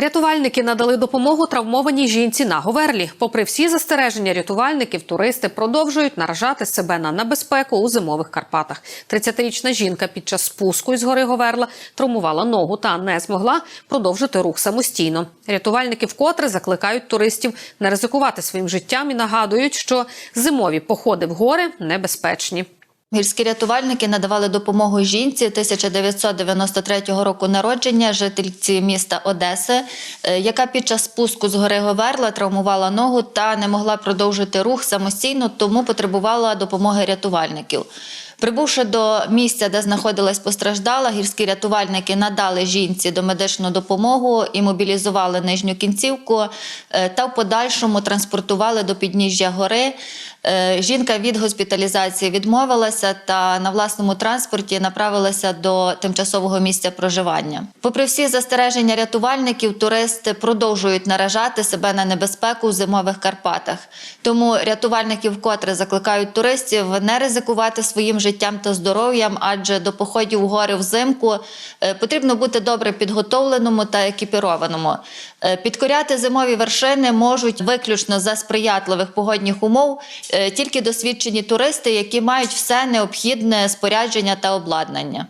Рятувальники надали допомогу травмованій жінці на Говерлі. Попри всі застереження рятувальників, туристи продовжують наражати себе на небезпеку у зимових Карпатах. 30-річна жінка під час спуску із гори Говерла травмувала ногу та не змогла продовжити рух самостійно. Рятувальники вкотре закликають туристів не ризикувати своїм життям і нагадують, що зимові походи в гори небезпечні. Гірські рятувальники надавали допомогу жінці 1993 року народження, жительці міста Одеси, е, яка під час спуску з гори Говерла травмувала ногу та не могла продовжити рух самостійно, тому потребувала допомоги рятувальників. Прибувши до місця, де знаходилась постраждала, гірські рятувальники надали жінці домедичну допомогу і мобілізували нижню кінцівку е, та в подальшому транспортували до підніжжя гори. Е, Жінка від госпіталізації відмовилася та на власному транспорті направилася до тимчасового місця проживання. Попри всі застереження рятувальників, туристи продовжують наражати себе на небезпеку в зимових Карпатах. Тому рятувальники вкотре закликають туристів не ризикувати своїм життям та здоров'ям, адже до походів в гори взимку е, потрібно бути добре підготовленому та екіпірованому. Е, Підкоряти зимові вершини можуть виключно за сприятливих погодних умов е, тільки досвідчені туристи, які мають все необхідне спорядження та обладнання.